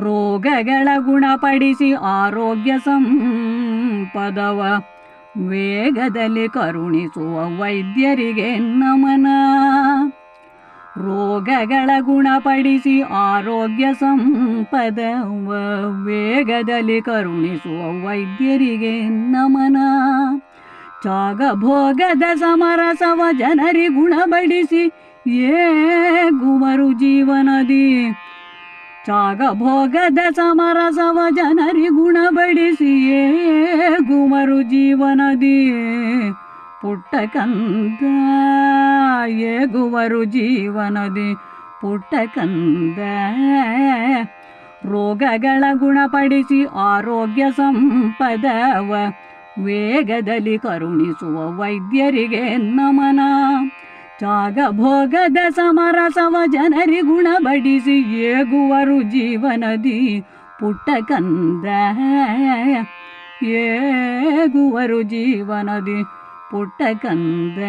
ರೋಗಗಳ ಗುಣಪಡಿಸಿ ಆರೋಗ್ಯ ಸಂಪದವ. ವೇಗದಲ್ಲಿ ಕರುಣಿಸುವ ವೈದ್ಯರಿಗೆ ನಮನ. ರೋಗಗಳ ಗುಣಪಡಿಸಿ ಆರೋಗ್ಯ ಸಂಪದವ. ವೇಗದಲ್ಲಿ ಕರುಣಿಸುವ ವೈದ್ಯರಿಗೆ ನಮನ. ಚಾಗಭೋಗದ ಸಮರಸವ ಜನರಿ ಗುಣಪಡಿಸಿ ಏಗುವರು ಜೀವನದಿ ಚಾಗಭೋಗದ ಸಮರಸವ ಜನರಿ ಗುಣಬಡಿಸಿಯೇ, ಗುಮರು ಜೀವನದಿ ಪುಟ್ಟ ಕಂದ ಏಗುವರು ಜೀವನದಿ, ಪುಟ್ಟ ಕಂದ ರೋಗಗಳ ಗುಣಪಡಿಸಿ ಆರೋಗ್ಯ ಸಂಪದವ, ವೇಗದಲ್ಲಿ ಕರುಣಿಸುವ ವೈದ್ಯರಿಗೆ ನಮನ. ಚಾಗಭೋಗದ ಸಮರಸವ ಜನರಿ ಗುಣ ಬಡಿಸಿ ಏಗುವರು ಜೀವನದಿ ಪುಟ್ಟ ಕಂದ ಏಗುವರು ಜೀವನದಿ ಪುಟ್ಟ ಕಂದ